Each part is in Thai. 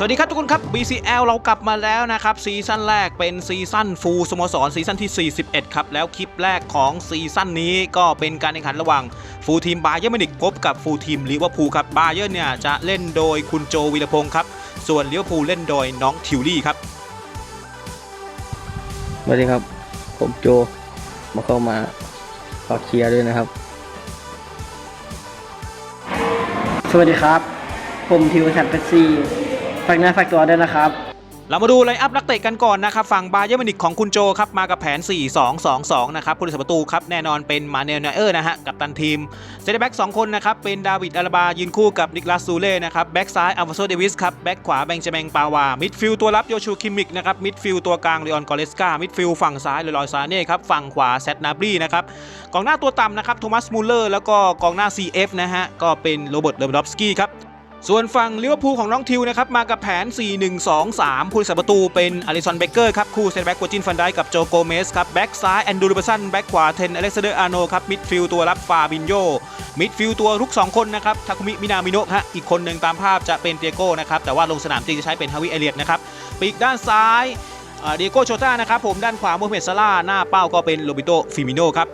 สวัสดีครับทุกคนครับ BCL เรากลับมาแล้วนะครับซีซั่นแรกเป็นซีซั่นฟูลสโมสรซีซั่นที่ 41 ครับ แล้วคลิปแรกของซีซั่นนี้ก็เป็นการแข่งขันระหว่างฟูลทีมบาเยอร์มินิกพบกับฟูลทีมลิเวอร์พูลครับบาเยอร์เนี่ยจะเล่นโดยคุณโจวีรพงศ์ครับ ส่วนลิเวอร์พูลเล่นโดยน้องทิวลี่ครับสวัสดีครับ ผมโจมาเข้ามาฝากเชียร์ด้วยนะครับ สวัสดีครับ ผมทิวชัดเป็ดซี ฝากหน้าฝากตัวด้วยนะครับ เรามาดูไลน์อัพนักเตะกันก่อนนะครับ ฝั่งบาเยอร์มินิกของคุณโจครับมากับแผน 4-2-2-2 นะครับผู้รักษาประตูครับแน่นอนเป็นมาเนลเนอร์นะฮะกับตันทีมเซนเตอร์แบ็ก2คนนะครับเป็นดาวิดอาราบายืนคู่กับนิกลาสซูเล่นะครับแบ็กซ้ายอัลฟาโซเดวิสครับแบ็กขวาแบงเจแมงปาวามิดฟิลด์ตัวรับโยชูคิมมิกนะครับมิดฟิลด์ตัวกลางเลออนกอเลสกามิดฟิลด์ฝั่งซ้ายเลลอยซาเน่ครับฝั่งขวาแซดนาบรีนะครับกองหน้าตัวต่ำนะครับโทมัสมูลเลอร์แล้วก็กองหน้า CF นะฮะก็เป็นโรเบิร์ตเลวานดอฟสกี้ครับ ส่วนฝั่งลิเวอร์พูลของน้องทิวนะครับมากับแผน 4-1-2-3 ผู้รักษาประตูเป็นอลิสันเบเกอร์ครับคู่เซนแบ็กโกจินฟันได้กับโจโกเมสครับแบ็กซ้ายแอนดูรูเบสันแบ็กขวาเทนอเล็กซานเดอร์อาร์โนครับมิดฟิลตัวรับฟาบินโยมิดฟิลตัวรุก 2 คนนะครับทาคุมิมินามิโนะฮะอีกคนหนึ่งตามภาพจะเป็นเตียโก้นะครับแต่ว่าลงสนามจริงจะใช้เป็นฮาวิเอเลียตนะครับปีกด้านซ้ายเดียโก้โชต้านะครับผมด้านขวาโมฮัมเหม็ดซาร่าห์หน้าเป้าก็เป็นโรบิโตฟิมิโนครับ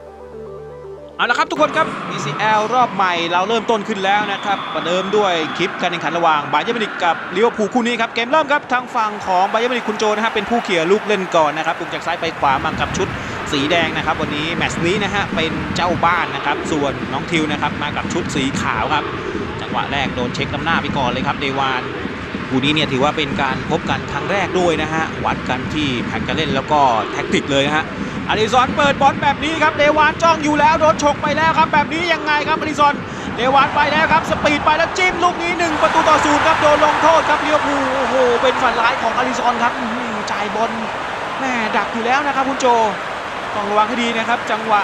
เอาละครับทุกคนครับ ECL รอบใหม่เราเริ่มต้นขึ้นแล้วนะครับประเดิมด้วยคลิปการแข่งขันระหว่างบาเยอร์มินิกกับลิเวอร์พูลคู่นี้ครับเกมเริ่มครับทางฝั่งของบาเยอร์มินิกคุณโจนะครับเป็นผู้เขี่ยลูกเล่นก่อนนะครับปุกจากซ้ายไปขวามากับชุดสีแดงนะครับ วันนี้แมตช์นี้นะฮะเป็นเจ้าบ้านนะครับส่วนน้องทิวนะครับมากับชุดสีขาวครับจังหวะแรกโดนเช็คน้ำหน้าไปก่อนเลยครับเดวานคู่นี้เนี่ยถือว่าเป็นการพบกันครั้งแรกด้วยนะฮะวัดกันที่แผนการเล่นแล้วก็แท็กติกเลยนะฮะ อดิซอนเปิดบอลแบบนี้ครับเดวานจ้องอยู่แล้วโดนฉกไปแล้วครับ แบบนี้ยังไงครับอดิซอนเดวานไปแล้วครับสปีดไปแล้วจิ้มลูกนี้หนึ่งประตูต่อศูนย์ครับโดนลงโทษครับเลี้ยวภูโอ้โหเป็นฝันร้ายของอดิซอนครับจ่ายบอลแม่ดักอยู่แล้วนะครับคุณโจต้องระวังให้ดีนะครับ จังหวะ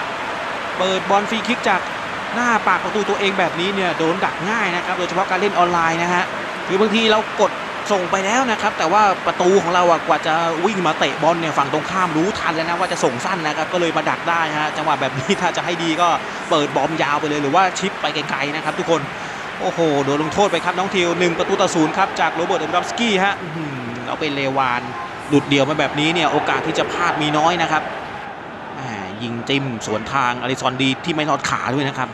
เปิดบอลฟรีคิกจากหน้าปากประตูตัวเองแบบนี้เนี่ยโดนดักง่ายนะครับโดยเฉพาะการเล่นออนไลน์นะฮะคือบางทีเรากด ส่งไปแล้วนะครับ แต่ว่าประตูของเราอะกว่าจะวิ่งมาเตะบอลเนี่ยฝั่งตรงข้ามรู้ทันแล้วนะว่าจะส่งสั้นนะครับก็เลยมาดักได้ฮะจังหวะแบบนี้ถ้าจะให้ดีก็เปิดบอมยาวไปเลยหรือว่าชิปไปไกลๆนะครับ ทุกคนโอ้โหโดนลงโทษไปครับน้องทิวหนึ่งประตูต่อศูนย์ครับจากโรเบิร์ตเดมรับสกี้ฮะอื้อหือเราเป็นเลวานหลุดเดียวมาแบบนี้เนี่ยโอกาสที่จะพลาดมีน้อยนะครับแหมยิงจิ้มสวนทางอลิซอนดีที่ไม่รอดขาด้วยนะครับ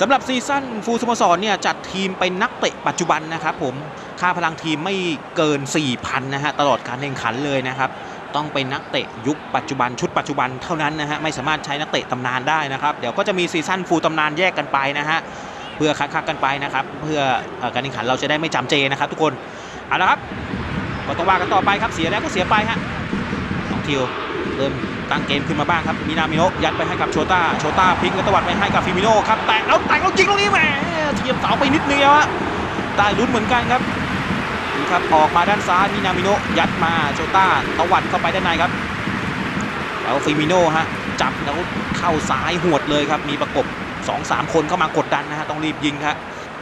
สำหรับซีซั่นฟูลสโมสรเนี่ยจัดทีมเป็นนักเตะปัจจุบันนะครับผมค่าพลังทีมไม่เกิน 4,000นะฮะตลอดการแข่งขันเลยนะครับต้องเป็นนักเตะยุคปัจจุบันชุดปัจจุบันเท่านั้นนะฮะไม่สามารถใช้นักเตะตำนานได้นะครับเดี๋ยวก็จะมีซีซั่นฟูลตำนานแยกกันไปนะฮะเพื่อคัดคักกันไปนะครับเพื่อเอ่อการแข่งขันเราจะได้ไม่จำเจนะครับ ทุกคนเอาละครับก็ต้องว่ากันต่อไปครับเสียแล้วก็เสียไปฮะน้องทิวเริ่ม ตั้งเกมขึ้นมาบ้างครับมินามิโนะยัดไปให้กับโชต้าโชต้าพลิกแล้วตวัดไปให้กับฟิมิโน่ครับแตะแล้วแตะแล้วยิงตรงนี้แหมเทียมเสาไปนิดเดียวฮะได้ลุ้นเหมือนกันครับดูครับออกมาด้านซ้ายมินามิโนะยัดมาโชต้าตวัดเข้าไปด้านในครับแล้วฟิมิโน่ฮะจับแล้วเข้าซ้ายหวดเลยครับมีประกบ2-3 คนเข้ามากดดันนะฮะต้องรีบยิงครับ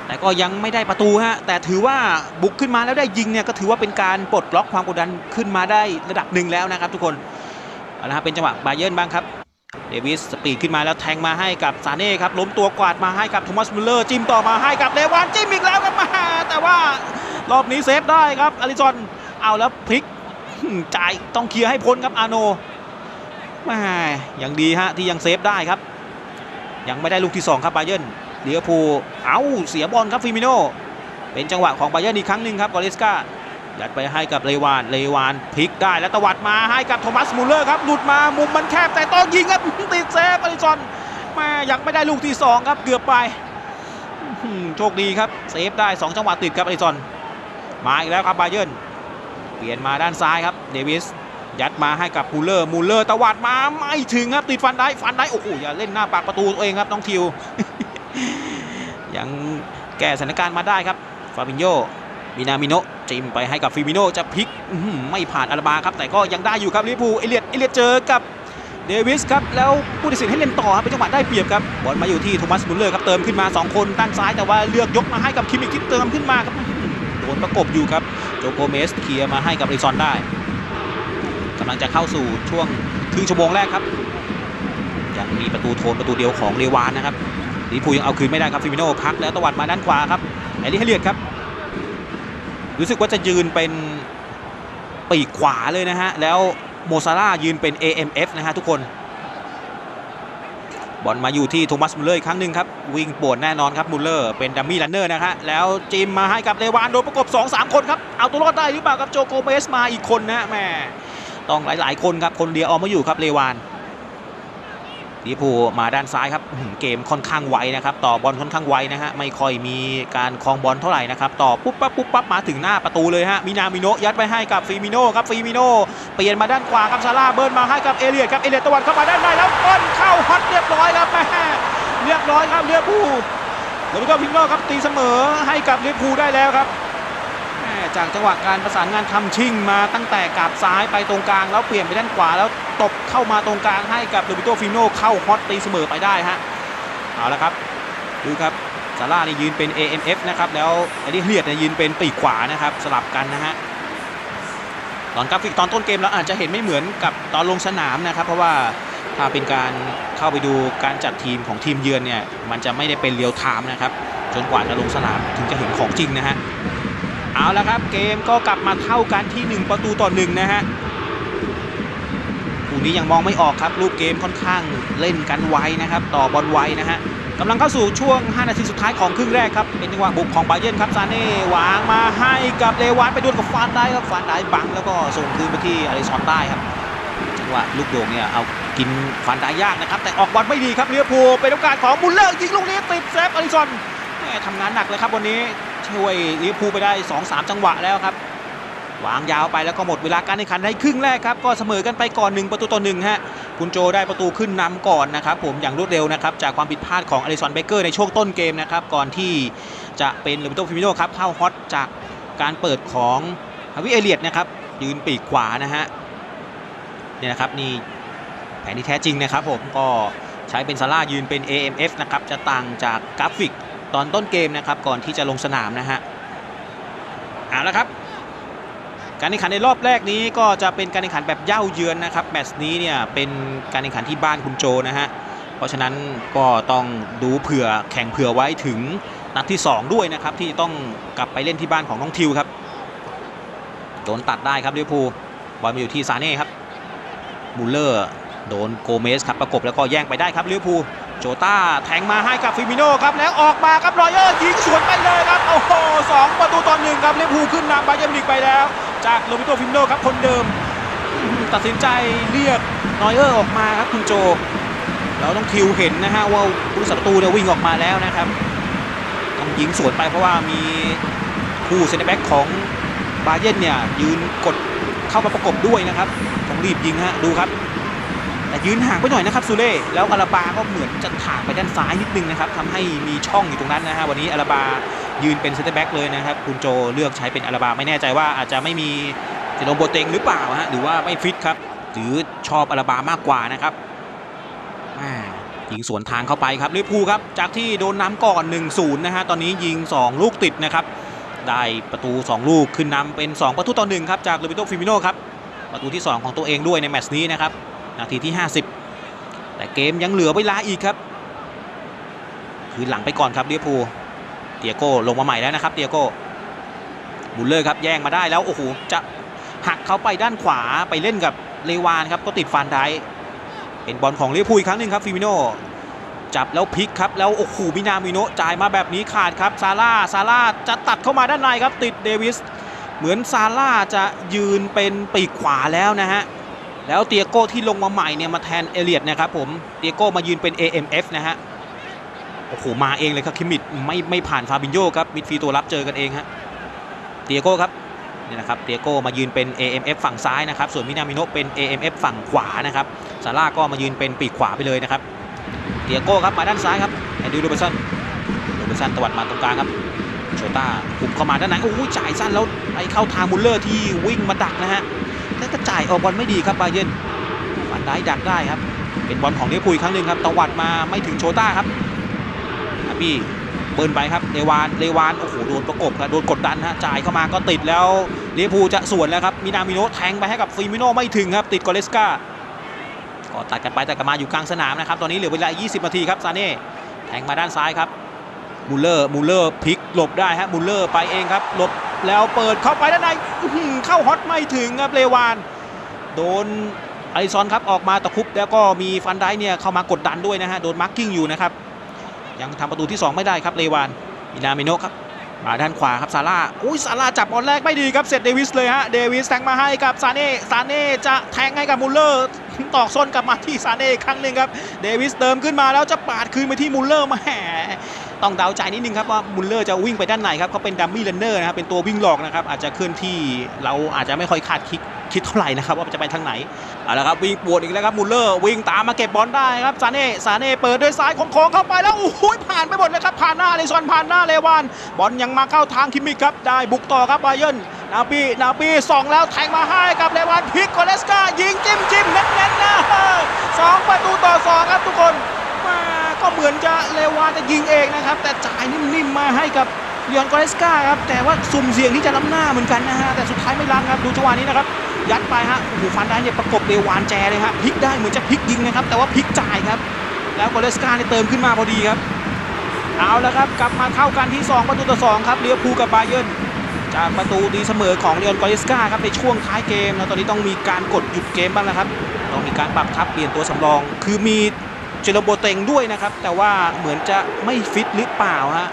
แต่ก็ยังไม่ได้ประตูฮะ แต่ถือว่าบุกขึ้นมาแล้วได้ยิงเนี่ยก็ถือว่าเป็นการปลดล็อกความกดดันขึ้นมาได้ระดับหนึ่งแล้วนะครับทุกคน เอาละครับเป็นจังหวะบาเยิร์นบ้างครับเดวิสสปีดขึ้นมาแล้วแทงมาให้กับซาเน่ครับล้มตัวกวาดมาให้กับโทมัสมุลเลอร์จิ้มต่อมาให้กับเลวานจิ้มอีกแล้วครับมาแต่ว่ารอบนี้เซฟได้ครับอลิซอนเอาแล้วพลิกจ่ายต้องเคลียร์ให้พ้นครับอาโนแหม่ยังดีฮะที่ยังเซฟได้ครับ ยังไม่ได้ลูกที่ 2 ครับบาเยิร์นเลียวภูเอาเสียบอลครับฟิมิโนเป็นจังหวะของบาเยิร์นอีกครั้งหนึ่งครับกอริสกา ยัดไปให้กับเลวาน เลวานพลิกได้แล้วตวัดมาให้กับโทมัสมูเลอร์ครับ หลุดมามุมมันแคบแต่ต้องยิงครับติดเซฟอลิซอนแมายังไม่ได้ลูกที่ 2 ครับเกือบไปโชคดีครับเซฟได้ 2 จังหวะติดครับอลิซอน มาอีกแล้วครับบาเยิร์นเปลี่ยนมาด้านซ้ายครับเดวิสยัดมาให้กับมูเลอร์มูเลอร์ตวัดมาไม่ถึงครับติดฟันได้ฟันได้โอ้โหอย่าเล่นหน้าปากประตูตัวเองครับน้องทิว ยังแก้สถานการณ์มาได้ครับฟาบินโยมินามิโน จิ้มไปให้กับฟิมิโนจะพลิกไม่ผ่านอาราบาครับ แต่ก็ยังได้อยู่ครับลิเวอร์พูลเอเลียดเอเลียดเจอกับเดวิสครับ แล้วผู้ตัดสินให้เล่นต่อครับเป็นจังหวะได้เปรียบครับบอลมาอยู่ที่โทมัสมุลเลอร์ครับเติมขึ้นมา 2 คนด้านซ้ายแต่ว่าเลือกยกมาให้กับคิมมิกที่เติมขึ้นมาครับโดนประกบอยู่ครับโจโกเมสเคลียร์มาให้กับริซอนได้กำลังจะเข้าสู่ช่วงครึ่งชั่วโมงแรกครับยังมีประตูโทนประตูเดียวของเรวานนะครับลิเวอร์พูลยังเอาคืนไม่ได้ครับฟิมิโนพักแล้วตวัดมาด้านขวาครับแอริเฮเลียดครับ รู้สึกว่าจะยืนเป็นปีกขวาเลยนะฮะ แล้วโมซาร่ายืนเป็น AMF นะฮะทุกคน บอลมาอยู่ที่โทมัสมุลเลอร์อีกครั้งหนึ่งครับ วิ่งปวดแน่นอนครับมุลเลอร์เป็นดัมมี่ลันเนอร์นะฮะ แล้วจิมมาให้กับเลวานโดนประกบ 2-3 คนครับ เอาตัวรอดได้หรือเปล่าครับโจโกเมสมาอีกคนนะแม่ต้องหลาย ๆ คนครับ คนเดียวเอามาอยู่ครับเลวาน ลิเวอร์พูมาด้านซ้ายครับเกมค่อนข้างไวนะครับ ต่อบอลค่อนข้างไวนะฮะไม่ค่อยมีการคลองบอลเท่าไหร่นะครับ ต่อปุ๊บปั๊บปุ๊บปั๊บมาถึงหน้าประตูเลยฮะมินามิโนยัดไปให้กับฟีมิโนครับฟีมิโนเปลี่ยนมาด้านขวาครับซาร่าเบิร์นมาให้กับเอเลียดครับเอเลียดตะวันเข้ามาด้านในแล้วบอลเข้าฮอตเรียบร้อยครับแม่เรียบร้อยครับเรียบพูลแล้วก็พิมโน่ครับตีเสมอให้กับเรียบพูได้แล้วครับแม่จากจังหวะการประสานงานทำชิ่งมาตั้งแต่กาบซ้ายไปตรงกลางแล้วเปลี่ยนไปด้านขวาแล้ว ตบเข้ามาตรงกลางให้กับโรบิโตฟิโนเข้าฮอตตีเสมอไปได้ฮะเอาละครับดูครับซาร่านี่ยืนเป็น AMF นะครับแล้วเอลิเลียดเนี่ยยืนเป็นปีกขวานะครับสลับกันนะฮะตอนกราฟิกตอนต้นเกมเราอาจจะเห็นไม่เหมือนกับตอนลงสนามนะครับ เพราะว่าถ้าเป็นการเข้าไปดูการจัดทีมของทีมเยือนเนี่ยมันจะไม่ได้เป็นเรียลไทม์นะครับจนกว่าจะลงสนามถึงจะเห็นของจริงนะฮะเอาละครับเกมก็กลับมาเท่ากันที่ 1 ประตูต่อหนึ่งนะฮะ คู่นี้ยังมองไม่ออกครับ รูปเกมค่อนข้างเล่นกันไวนะครับ ต่อบอลไวนะฮะกำลังเข้าสู่ช่วง 5 นาทีสุดท้ายของครึ่งแรกครับ เป็นจังหวะบุกของบาเยนครับซาเน่วางมาให้กับเลวานไปดวลกับฟานได้ครับฟานได้บังแล้วก็ส่งคืนไปที่อลิซอนได้ครับ จังหวะลูกโด่งเนี่ยเอากินฟานได้ยากนะครับ แต่ออกบอลไม่ดีครับเลียพูเป็นโอกาสของมุลเลอร์ยิงลูกนี้ติดเซฟอลิซอนแม่ทำงานหนักเลยครับวันนี้ช่วยเลียพูไปได้ 2-3 จังหวะแล้วครับ วางยาวไปแล้วก็หมดเวลาการแข่งขันในครึ่งแรกครับก็เสมอกันไปก่อน1ประตูต่อหนึ่งฮะคุณโจได้ประตูขึ้นนำก่อนนะครับผมอย่างรวดเร็วนะครับจากความผิดพลาดของอลิสันเบเกอร์ในช่วงต้นเกมนะครับก่อนที่จะเป็นโรเบโตฟิมิโนครับเข้าฮอตจากการเปิดของฮาวิเอเลียดนะครับยืนปีกขวานะฮะเนี่ยนะครับนี่แผนที่แท้จริงนะครับผมก็ใช้เป็นซาร่ายืนเป็น AMF นะครับจะต่างจากกราฟิกตอนต้นเกมนะครับก่อนที่จะลงสนามนะฮะเอาละครับ การแข่งขันในรอบแรกนี้ก็จะเป็นการแข่งขันแบบเย่าเยือนนะครับแมตช์นี้เนี่ยเป็นการแข่งขันที่บ้านคุณโจนะฮะเพราะฉะนั้นก็ต้องดูเผื่อแข่งเผื่อไว้ถึงนัดที่ 2 ด้วยนะครับที่ต้องกลับไปเล่นที่บ้านของน้องทิวครับโดนตัดได้ครับลิเวอร์พูลบอลมาอยู่ที่ซาเน่ครับมูลเลอร์โดนโกเมสครับประกบแล้วก็แย่งไปได้ครับลิเวอร์พูลโจต้าแทงมาให้กับฟิมิโน่ครับแล้วออกมาครับรอยเออร์ยิงสวนไปเลยครับโอ้โหสองประตูต่อหนึ่งครับลิเวอร์พูลขึ้นนำบาเยิร์นมิวนิกไปแล้ว จากโรบิโตฟิมโนครับคนเดิม ตัดสินใจเรียกนอยเออร์ออกมาครับคุณโจ เราต้องคิวเห็นนะฮะว่าผู้สัตรูเนี่ยวิ่งออกมาแล้วนะครับต้องยิงสวนไปเพราะว่ามีคู่เซนเตอร์แบ็กของบาเยร์นเนี่ยยืนกดเข้ามาประกบด้วยนะครับต้องรีบยิงฮะดูครับแต่ยืนห่างไปหน่อยนะครับซูเล่แล้วอาราบาก็เหมือนจะถ่างไปด้านซ้ายนิดนึงนะครับทำให้มีช่องอยู่ตรงนั้นนะฮะวันนี้อาราบา ยืนเป็นเซนเตอร์แบ็กเลยนะครับ คุณโจเลือกใช้เป็นอาราบาไม่แน่ใจว่าอาจจะไม่มีเจโรมโบเตงหรือเปล่าฮะหรือว่าไม่ฟิตครับหรือชอบอาราบามากกว่านะครับยิงสวนทางเข้าไปครับดิ้วพูครับ จากที่โดนน้ำก่อน 1-0 นะฮะ ตอนนี้ยิง 2 ลูกติดนะครับ ได้ประตู 2 ลูกขึ้นนำเป็น 2 ประตูต่อ1ครับ จากโรเบโตฟิมิโนครับ ประตูที่ 2 ของตัวเองด้วยในแมตช์นี้นะครับ นาทีที่ 50 แต่เกมยังเหลือเวลาอีกครับ คืนหลังไปก่อนครับเดียพู เตียโก้ลงมาใหม่แล้วนะครับเตียโก้บุลเลอร์ครับแย่งมาได้แล้วโอ้โหจะหักเขาไปด้านขวาไปเล่นกับเลวานครับก็ติดฟันได้เป็นบอลของเลี้ยพูลอีกครั้งหนึ่งครับฟิมิโนจับแล้วพลิกครับแล้วโอ้โหมินามิโนจ่ายมาแบบนี้ขาดครับซาร่าซาร่าจะตัดเข้ามาด้านในครับติดเดวิสเหมือนซาร่าจะยืนเป็นปีกขวาแล้วนะฮะแล้วเตียโก้ที่ลงมาใหม่เนี่ยมาแทนเอเลียดนะครับผมเตียโก้มายืนเป็น AMF นะฮะ โอ้โหมาเองเลยครับคิมิดไม่ไม่ผ่านฟาบินโยครับมิดฟีตัวรับเจอกันเองฮะเตียโก้ครับนี่นะครับเตียโก้มายืนเป็น AMF ฝั่งซ้ายนะครับ ส่วนมินามิโนเป็น AMF ฝั่งขวานะครับซาร่าก็มายืนเป็นปีกขวาไปเลยนะครับเตียโก้ครับมาด้านซ้ายครับแอนดรูว์โรเบสันโรเบสันตวัดมาตรงกลางครับโชต้าหุบเข้ามาด้านในโอ้โหจ่ายสั้นแล้วไปเข้าทางมุลเลอร์ที่วิ่งมาดักนะฮะแล้วก็จ่ายออกบอลไม่ดีครับบาเยนฟันได้ดักได้ครับเป็นบอลของเลี้ยวปุยครั้งหนึ่งครับตวัดมาไม่ถึงโชต้าครับ อาบี้เบิร์นไปครับเลวานเลวานโอ้โหโดนประกบครับโดนกดดันฮะจ่ายเข้ามาก็ติดแล้วเลี้ยพูลจะสวนแล้วครับมินามิโนะแทงไปให้กับฟิมิโนไม่ถึงครับ ติดกอเลสกาก็ตัดกันไปตัดกันมาอยู่กลางสนามนะครับ ตอนนี้เหลือเวลา 20 นาทีครับซาเน่แทงมาด้านซ้ายครับมูลเลอร์มูลเลอร์พลิกหลบได้ฮะมูลเลอร์ไปเองครับหลบแล้วเปิดเข้าไปด้านในเข้าฮอตไม่ถึงครับเลวาน โดนอลิซอนครับออกมาตะคุบแล้วก็มีฟันไดเนี่ยเข้ามากดดันด้วยนะฮะโดนมาร์กิ้งอยู่นะครับ ยังทำประตูที่ 2 ไม่ได้ครับเลวานมินาเมโนครับมาด้านขวาครับซาร่าอุ้ยซาร่าจับบอลแรกไม่ดีครับเสร็จเดวิสเลยฮะเดวิสแทงมาให้กับซาเน่ซาเน่จะแทงให้กับมุลเลอร์ตอกส้นกลับมาที่ซาเน่อีกครั้งหนึ่งครับเดวิสเติมขึ้นมาแล้วจะปาดคืนไปที่มุลเลอร์มาแหมต้องเดาใจนิดนึงครับว่ามุลเลอร์จะวิ่งไปด้านไหนครับเขาเป็นดัมมี่เลนเนอร์นะครับเป็นตัววิ่งหลอกนะครับอาจจะเคลื่อนที่เราอาจจะไม่ค่อยคาดคิด คิดเท่าไหร่นะครับว่าจะไปทางไหนเอาละครับวิ่งปวดอีกแล้วครับมุลเลอร์วิ่งตามมาเก็บบอลได้ครับซาเน่ซาเน่เปิดด้วยซ้ายโค้งเข้าไปแล้วโอ้โหผ่านไปหมดเลยครับผ่านหน้าเลซอนผ่านหน้าเลวานบอลยังมาเข้าทางคิมมิกครับได้บุกต่อครับบาเยิร์นนาบีนาบีส่องแล้วแทงมาให้กับเลวานพิกกอเลสกายิงจิ้มจิ้มเน้นๆนะสองประตูต่อสองครับทุกคนมาก็เหมือนจะเลวานจะยิงเองนะครับแต่จ่ายนิ่มๆมาให้กับ เลียนกอเลสกาครับแต่ว่าสุ่มเสี่ยงที่จะล้ำหน้าเหมือนกันนะฮะแต่สุดท้ายไม่ล้ำครับดูจังหวะนี้นะครับยัดไปฮะโอ้โหฟันได้เนี่ยประกบเรวานแจเลยฮะพลิกได้เหมือนจะพลิกยิงนะครับแต่ว่าพลิกจ่ายครับ แล้วโกเลสกาเนี่ยเติมขึ้นมาพอดีครับเอาแล้วครับกลับมาเข้ากันที่ 2 ประตูต่อ2ครับเลียวพูกับบาเยิร์นจากประตูดีเสมอของเรียนกอเลสกาครับในช่วงท้ายเกมแล้วตอนนี้ต้องมีการกดหยุดเกมบ้างแล้วครับต้องมีการปรับทับเปลี่ยนตัวสำรอง คือมีเจโรโบเตงด้วยนะครับแต่ว่าเหมือนจะไม่ฟิตหรือเปล่าฮะ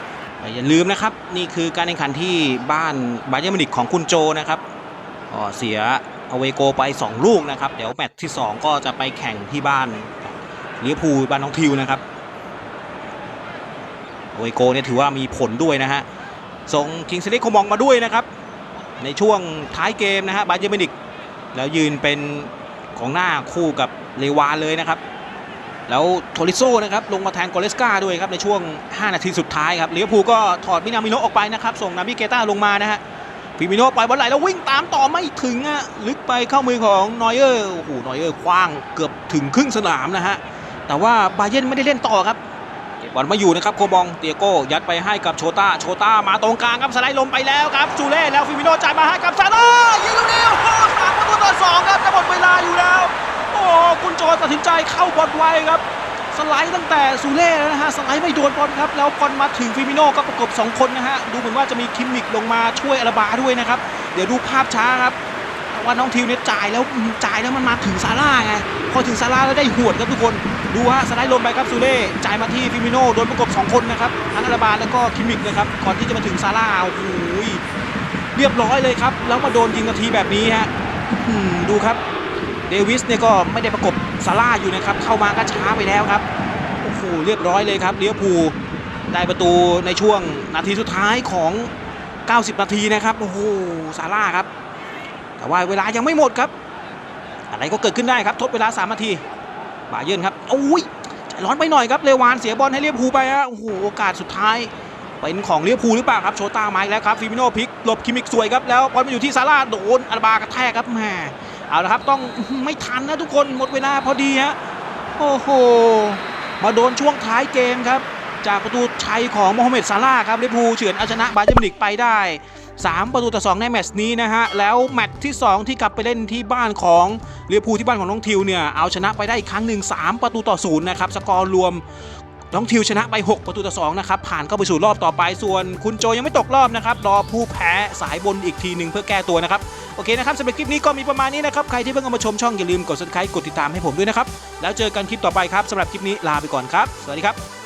อย่าลืมนะครับ นี่คือการแข่งขันที่บ้านบาเยิร์มิวนิกของคุณโจนะครับเสียอเวโกไป 2 ลูกนะครับ เดี๋ยวแมตช์ที่ 2 ก็จะไปแข่งที่บ้านลิเวอร์พูลบ้านน้องทิวนะครับอเวโกเนี่ยถือว่ามีผลด้วยนะฮะส่งคิงส์ลีโคมองมาด้วยนะครับ ในช่วงท้ายเกมนะฮะบาเยอร์มิวนิกแล้วยืนเป็นของหน้าคู่กับเลวานเลยนะครับ แล้วโทริโซนะครับลงมาแทนกอเลสกาด้วยครับในช่วง 5 นาทีสุดท้ายครับลิเวอร์พูลก็ถอดมินามิโนออกไปนะครับส่งนาบิเกต้าลงมานะฮะฟิมิโนปล่อยบอลไหลแล้ววิ่งตามต่อไม่ถึงอะลึกไปเข้ามือของนอยเออร์โอ้โหนอยเออร์คว้างเกือบถึงครึ่งสนามนะฮะแต่ว่าบาเยนไม่ได้เล่นต่อครับบอลมาอยู่นะครับโคบองเตียโก้ยัดไปให้กับโชต้าโชต้ามาตรงกลางครับสไลด์ลมไปแล้วครับจูเล่แล้วฟิมิโนจ่ายมาให้กับซาร่ายิงลูกนี้โอ้โหสามประตูต่อสองครับจะหมดเวลาอยู่แล้ว คุณโจตัดสินใจเข้าบอลไวครับ สไลด์ตั้งแต่ซูเล่นะฮะ สไลด์ไม่โดนบอลครับ แล้วบอลมาถึงฟิมิโน่ก็ประกบ 2 คนนะฮะ ดูเหมือนว่าจะมีคิมมิกลงมาช่วยอาราบาด้วยนะครับ เดี๋ยวดูภาพช้าครับแต่ว่าน้องทิวเนี่ยจ่ายแล้วจ่ายแล้วมันมาถึงซาร่าไง พอถึงซาร่าแล้วได้หวดครับทุกคน ดูฮะสไลด์ลงไปครับซูเล่จ่ายมาที่ฟิมิโน่โดนประกบ 2 คนนะครับทั้งอาราบาแล้วก็คิมมิกนะครับ ก่อนที่จะมาถึงซาร่าโอ้โหเรียบร้อยเลยครับ แล้วมาโดนยิงนาทีแบบนี้ฮะดูครับ เดวิสเนี่ยก็ไม่ได้ประกบซาร่าอยู่นะครับ เข้ามาก็ช้าไปแล้วครับ โอ้โห เรียบร้อยเลยครับเลี้ยวภูลได้ประตูในช่วงนาทีสุดท้ายของ 90 นาทีนะครับ โอ้โห ซาร่าครับ แต่ว่าเวลายังไม่หมดครับ อะไรก็เกิดขึ้นได้ครับ ทดเวลา 3 นาที บาเยินครับโอ้ยร้อนไปหน่อยครับ เลวานเสียบอลให้เลี้ยวภูลไปฮะ โอ้โห โอกาสสุดท้ายเป็นของเลี้ยวภูลหรือเปล่าครับ โชต้าไมาอีกแล้วครับ ฟิมิโนพิกหลบคิมิกสวยครับ แล้วบอลมาอยู่ที่ซาร่าโดนอาราบากระแทกครับแหม เอาละครับต้องไม่ทันนะทุกคนหมดเวลาพอดีฮะโอ้โหมาโดนช่วงท้ายเกมครับ จากประตูชัยของโมฮัมเหม็ดซาร่าครับลิเวอร์พูเฉือนเอาชนะบาเยิร์มิวนิกไปได้ 3 ประตูต่อ2ในแมตช์นี้นะฮะ แล้วแมตช์ที่ 2 ที่กลับไปเล่นที่บ้านของลิเวอร์พูลที่บ้านของน้องทิวเนี่ย เอาชนะไปได้อีกครั้งหนึ่ง3 ประตูต่อศูนย์นะครับ สกอร์รวม น้องทิวชนะไป 6 ประตูต่อ2นะครับผ่านเข้าไปสู่รอบต่อไป ส่วนคุณโจยังไม่ตกรอบนะครับรอผู้แพ้สายบนอีกทีหนึ่งเพื่อแก้ตัวนะครับโอเคนะครับสำหรับคลิปนี้ก็มีประมาณนี้นะครับใครที่เพิ่งเข้ามาชมช่องอย่าลืมกด subscribe กดติดตามให้ผมด้วยนะครับแล้วเจอกันคลิปต่อไปครับสำหรับคลิปนี้ลาไปก่อนครับ สวัสดีครับ